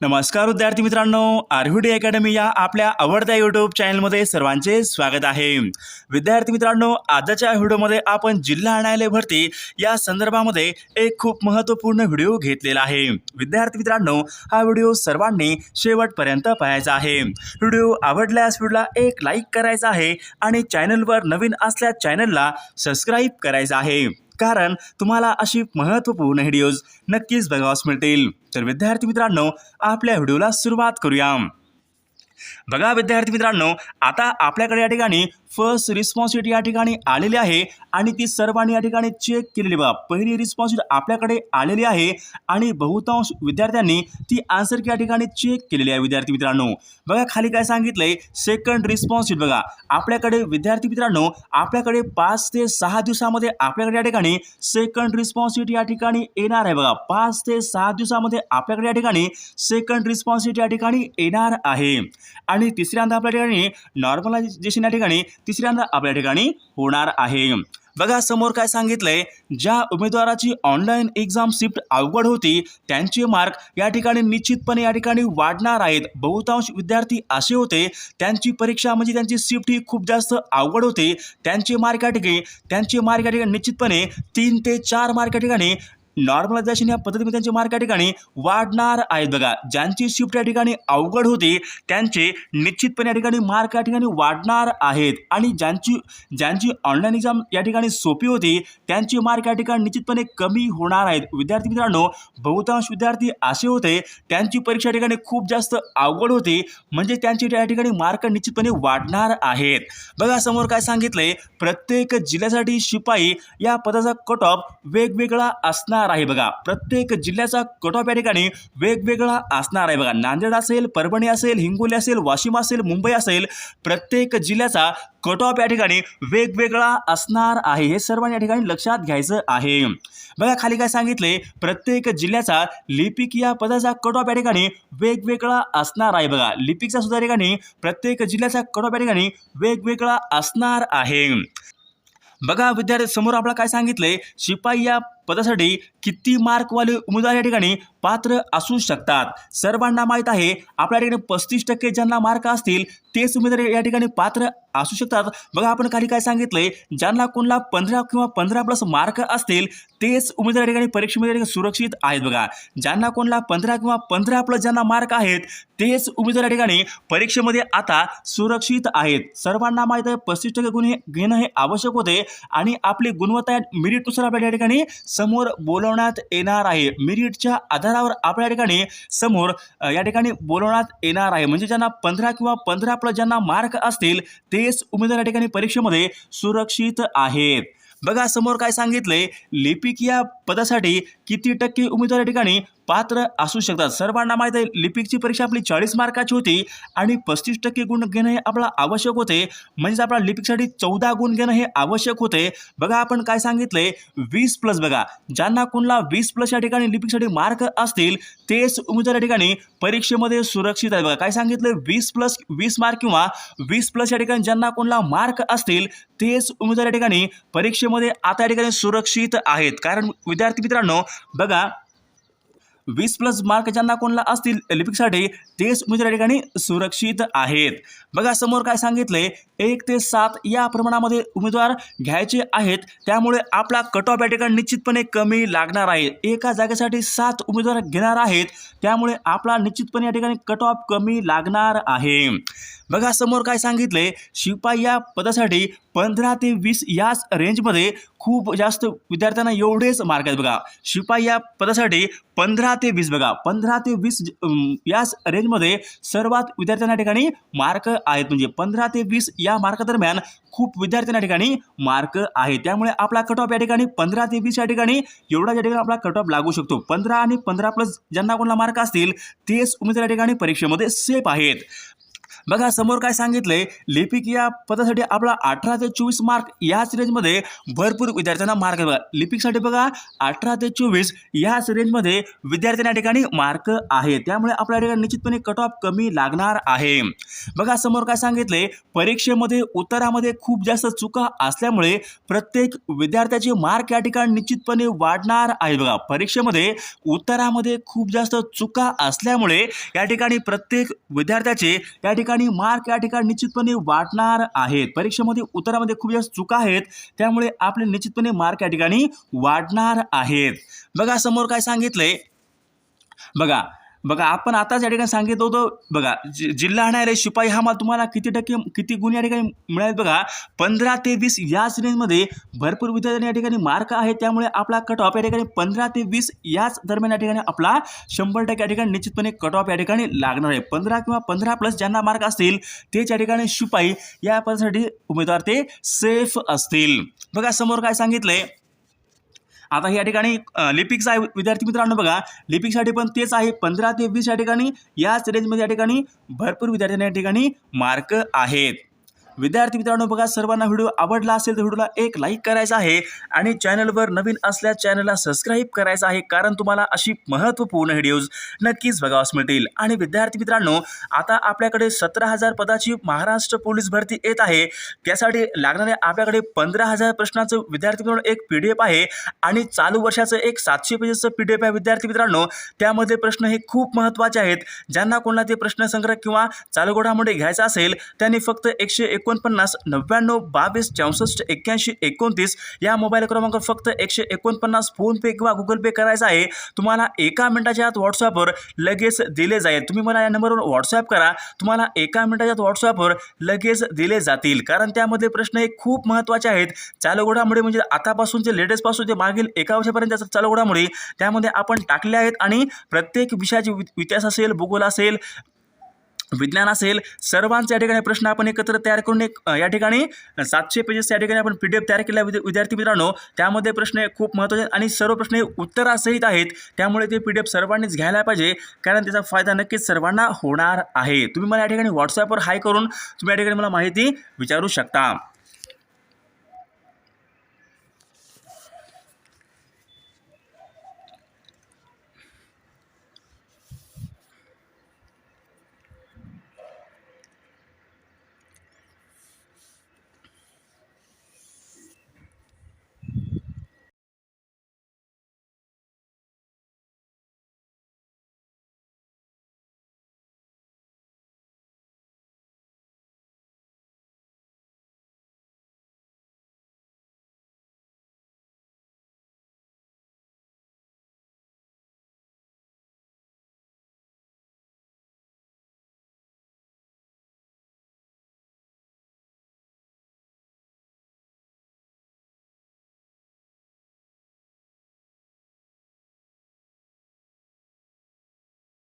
नमस्कार विद्यार्थी मित्रांनो आरव्हीडी अकॅडमी या आपल्या आवडत्या यूट्यूब चॅनलमध्ये सर्वांचे स्वागत आहे. विद्यार्थी मित्रांनो आजच्या व्हिडिओमध्ये आपण जिल्हा न्यायालय भरती या संदर्भामध्ये एक खूप महत्त्वपूर्ण व्हिडिओ घेतलेला आहे. विद्यार्थी मित्रांनो हा व्हिडिओ सर्वांनी शेवटपर्यंत पाहायचा आहे. व्हिडिओ आवडल्यास व्हिडिओला एक लाईक करायचा आहे आणि चॅनलवर नवीन असल्या चॅनलला सबस्क्राईब करायचं आहे. कारण तुम्हाला अशी महत्त्वपूर्ण व्हिडिओज नक्कीच बघावास मिळतील. तर विद्यार्थी मित्रांनो आपल्या व्हिडिओला सुरुवात करूया. बघा विद्यार्थी मित्रांनो आता आपल्याकडे या ठिकाणी फर्स्ट रिस्पॉन्सिबिलिटी या ठिकाणी आलेली आहे आणि ती सर्वांनी या ठिकाणी चेक केलेली बघा. पहिली रिस्पॉन्सिबिलिटी आपल्याकडे आलेली आहे आणि बहुतांश विद्यार्थ्यांनी ती आन्सर की या ठिकाणी चेक केलेली आहे विद्यार्थी मित्रांनो. बघा खाली काय सांगितलंय? सेकंड रिस्पॉन्सिबिलिटी बघा. आपल्याकडे विद्यार्थी मित्रांनो आपल्याकडे पाच ते सहा दिवसामध्ये आपल्याकडे या ठिकाणी सेकंड रिस्पॉन्सिबिलिटी या ठिकाणी येणार आहे बघा. पाच ते सहा दिवसामध्ये आपल्याकडे या ठिकाणी सेकंड रिस्पॉन्सिबिलिटी या ठिकाणी येणार आहे. आणि तिसऱ्यांदा आपल्या ठिकाणी नॉर्मलायझेशन या ठिकाणी तिसऱ्यांदा आपल्या ठिकाणी होणार आहे. बघा समोर काय सांगितलंय? ज्या उमेदवाराची ऑनलाईन एक्झाम शिफ्ट अवघड होती त्यांचे मार्क या ठिकाणी निश्चितपणे या ठिकाणी वाढणार आहेत. बहुतांश विद्यार्थी असे होते त्यांची परीक्षा म्हणजे त्यांची शिफ्ट ही खूप जास्त अवघड होते. त्यांचे मार्क या ठिकाणी त्यांचे मार्क या ठिकाणी निश्चितपणे तीन ते चार मार्क या ठिकाणी नॉर्मलायझेशन या पद्धतीने त्यांचे मार्क या ठिकाणी वाढणार आहेत बघा ज्यांची शिफ्ट या ठिकाणी अवघड होती त्यांचे निश्चितपणे या ठिकाणी मार्क या ठिकाणी वाढणार आहेत. आणि ज्यांची ज्यांची ऑनलाईन एक्झाम या ठिकाणी सोपी होती त्यांचे मार्क या ठिकाणी निश्चितपणे कमी होणार आहेत. विद्यार्थी मित्रांनो बहुतांश विद्यार्थी असे होते त्यांची परीक्षा या ठिकाणी खूप जास्त अवघड होती म्हणजे त्यांचे या ठिकाणी मार्क निश्चितपणे वाढणार आहेत. बघा समोर काय सांगितलंय प्रत्येक जिल्ह्यासाठी शिपाई या पदाचा कट ऑफ वेगवेगळा असणार आहे बघा. प्रत्येक जिल्ह्याचा कट ऑफ या ठिकाणी वेगवेगळा असणार आहे बघा. नांदेड असेल परभणी असेल हिंगोली असेल वाशिम असेल मुंबई असेल प्रत्येक जिल्ह्याचा कट ऑफ या ठिकाणी वेगवेगळा असणार आहे. हे सर्वांनी या ठिकाणी लक्षात घ्यायचं आहे. बघा खाली काय सांगितले प्रत्येक जिल्ह्याचा लिपिक या पदाचा कट ऑफ या ठिकाणी वेगवेगळा असणार आहे बघा. लिपिकचा सुद्धा ठिकाणी प्रत्येक जिल्ह्याचा कट ऑफ या ठिकाणी वेगवेगळा असणार आहे. बघा विद्यार्थी समोर आपल्याला काय सांगितलंय? शिपाई या पदासाठी किती मार्कवाले उमेदवार या ठिकाणी पात्र असू शकतात? सर्वांना माहीत आहे आपल्या ठिकाणी पस्तीस टक्के ज्यांना मार्क असतील तेच उमेदवार या ठिकाणी पात्र असू शकतात. बघा आपण खाली काय सांगितलंय? ज्यांना कोणला पंधरा किंवा पंधरा प्लस मार्क असतील तेच उमेदवार ठिकाणी परीक्षेमध्ये सुरक्षित आहेत बघा. ज्यांना कोणला पंधरा किंवा पंधरा प्लस ज्यांना मार्क आहेत तेच उमेदवार ठिकाणी परीक्षेमध्ये आता सुरक्षित आहेत. सर्वांना माहीत आहे पस्तीस टक्के गुण हे घेणं हे आवश्यक होते आणि आपली गुणवत्ता मेरिटनुसार आपल्या या ठिकाणी समोर बोलवण्यात येणार आहे. मेरिटच्या आधारावर आपल्या ठिकाणी समोर या ठिकाणी बोलवण्यात येणार आहे. म्हणजे ज्यांना पंधरा किंवा पंधरा प्लस ज्यांना मार्क असतील ते तेच उमेदवार या ठिकाणी परीक्षेमध्ये सुरक्षित आहेत. बघा समोर काय सांगितले लिपिक या पदासाठी किती टक्के उमेदवार या ठिकाणी पात्र असू शकतात. सर्वांना माहीत आहे लिपिकची परीक्षा आपली चाळीस मार्काची होती आणि पस्तीस टक्के गुण घेणं हे आपला आवश्यक होते. म्हणजेच आपला लिपिकसाठी चौदा गुण घेणं हे आवश्यक होते. बघा आपण काय सांगितले वीस प्लस बघा. ज्यांना कोणला वीस प्लस या ठिकाणी लिपिकसाठी मार्क असतील तेच उमेदवार या ठिकाणी परीक्षेमध्ये सुरक्षित आहे बघा काय सांगितलं वीस प्लस वीस मार्क किंवा वीस प्लस या ठिकाणी ज्यांना कोणला मार्क असतील तेच उमेदवार या ठिकाणी परीक्षेमध्ये आता या ठिकाणी सुरक्षित आहेत. कारण विद्यार्थी मित्रांनो बघा वीस प्लस मार्क ज्यांना कोणला असतील लिपिकसाठी तेच उमेदवार या ठिकाणी सुरक्षित आहेत. बघा समोर काय सांगितले एक ते सात या प्रमाणामध्ये उमेदवार घ्यायचे आहेत. त्यामुळे आपला कट ऑफ या ठिकाणी निश्चितपणे कमी लागणार आहे. एका जागेसाठी सात उमेदवार घेणार आहेत. त्यामुळे आपला निश्चितपणे या ठिकाणी कट ऑफ कमी लागणार आहे. बघा समोर काय सांगितले शिपाई या पदासाठी पंधरा ते वीस याच रेंजमध्ये खूप जास्त विद्यार्थ्यांना एवढेच मार्क आहेत बघा. शिपाई या पदासाठी पंधरा ते वीस बघा. पंधरा ते वीस या याच रेंजमध्ये सर्वात विद्यार्थ्यांना ठिकाणी मार्क आहेत. म्हणजे पंधरा ते वीस या मार्कादरम्यान खूप विद्यार्थ्यांना ठिकाणी मार्क आहे त्यामुळे आपला कट ऑफ या ठिकाणी पंधरा ते वीस या ठिकाणी एवढा या ठिकाणी आपला कट ऑफ लागू शकतो. पंधरा आणि पंधरा प्लस ज्यांना कोणाला मार्क असतील तेच उमेदवार या ठिकाणी परीक्षेमध्ये सेफ आहेत. बघा समोर काय सांगितलंय? लिपिक या पदासाठी आपला अठरा ते चोवीस मार्क याच रेंजमध्ये भरपूर विद्यार्थ्यांना मार्क बघा. लिपिकसाठी बघा अठरा ते चोवीस याच रेंजमध्ये विद्यार्थ्यांना या ठिकाणी मार्क आहे. त्यामुळे आपल्या या ठिकाणी निश्चितपणे कट ऑफ कमी लागणार आहे. बघा समोर काय सांगितलंय? परीक्षेमध्ये उत्तरामध्ये खूप जास्त चुका असल्यामुळे प्रत्येक विद्यार्थ्याचे मार्क या ठिकाणी निश्चितपणे वाढणार आहे बघा. परीक्षेमध्ये उत्तरामध्ये खूप जास्त चुका असल्यामुळे या ठिकाणी प्रत्येक विद्यार्थ्याचे या ठिकाणी ठिकाणी मार्क या ठिकाणी निश्चितपणे वाढणार आहेत. परीक्षेमध्ये उत्तरामध्ये खूप जास्त चुका आहेत त्यामुळे आपले निश्चितपणे मार्क या ठिकाणी वाढणार आहेत. बघा समोर काय सांगितलंय? बघा बघा आपण आताच या ठिकाणी सांगितलं होतं बघा जि जिल्हा न्यायालय शिपाई हा माल तुम्हाला किती टक्के किती गुण या ठिकाणी मिळाले बघा पंधरा ते वीस याच रेंजमध्ये भरपूर विद्यार्थ्यांनी या ठिकाणी मार्क आहे त्यामुळे आपला कट ऑफ या ठिकाणी पंधरा ते वीस याच दरम्यान या ठिकाणी आपला शंभर टक्के या ठिकाणी निश्चितपणे कट ऑफ या ठिकाणी लागणार आहे. पंधरा किंवा पंधरा प्लस ज्यांना मार्क असतील तेच या ठिकाणी शिपाई या पदासाठी उमेदवार ते सेफ असतील. बघा समोर काय सांगितलंय? आता या ठिकाणी लिपिक्स लिपिकचा आहे विद्यार्थी मित्रांनो बघा. लिपिकसाठी पण तेच आहे. पंधरा ते वीस या ठिकाणी याच रेंजमध्ये या ठिकाणी भरपूर विद्यार्थ्यांना या ठिकाणी मार्क आहेत. विद्यार्थी मित्रांनो बघा सर्वांना व्हिडिओ आवडला असेल तर व्हिडिओला एक लाईक करायचा आहे आणि चॅनलवर नवीन असल्यास चॅनलला सबस्क्राईब करायचं आहे कारण तुम्हाला अशी महत्त्वपूर्ण व्हिडिओज नक्कीच बघावास मिळतील. आणि विद्यार्थी मित्रांनो आता आपल्याकडे सतरा हजार पदाची महाराष्ट्र पोलीस भरती येत आहे. त्यासाठी लागणारे आपल्याकडे पंधरा हजार प्रश्नाचं विद्यार्थी मित्रांनो एक पी डी एफ आहे आणि चालू वर्षाचं एक सातशे पेजेसचं पी डी एफ आहे विद्यार्थी मित्रांनो. त्यामध्ये प्रश्न हे खूप महत्त्वाचे आहेत. ज्यांना कोणाला ते प्रश्न संग्रह किंवा चालू घडामोडी घ्यायचा असेल त्यांनी फक्त एकशे एकोणपन्नास नव्याण्णव बावीस चौसष्ट एक्क्याऐंशी एकोणतीस या मोबाईल क्रमांक फक्त एकशे एकोणपन्नास फोनपे किंवा गुगल पे करायचा आहे. तुम्हाला एका मिनिटाच्या आत व्हॉट्सअपवर लगेच दिले जाईल. तुम्ही मला या नंबरवर व्हॉट्सअप करा. तुम्हाला एका मिनिटाच्या आत व्हॉट्सअपवर लगेच दिले जातील. कारण त्यामध्ये प्रश्न हे खूप महत्त्वाचे आहेत. चालू घडामोडी म्हणजे आतापासूनचे लेटेस्टपासून जे मागील एका वर्षापर्यंत चालू घडामोडी त्यामध्ये आपण टाकले आहेत आणि प्रत्येक विषयाचे वि- इतिहास असेल भूगोल असेल विज्ञान असेल सर्वांचे या ठिकाणी प्रश्न आपण एकत्र तयार करून एक या ठिकाणी सातशे पेजेस या ठिकाणी आपण पी डी एफ तयार केला विद्या- विद्यार्थी मित्रांनो त्यामध्ये प्रश्न हे खूप महत्त्वाचे आहेत आणि सर्व प्रश्न हे उत्तरासहित आहेत. त्यामुळे ते पी डी एफ सर्वांनीच घ्यायला पाहिजे कारण त्याचा फायदा नक्कीच सर्वांना होणार आहे. तुम्ही मला या ठिकाणी व्हॉट्सअपवर हाय करून तुम्ही या ठिकाणी मला माहिती विचारू शकता.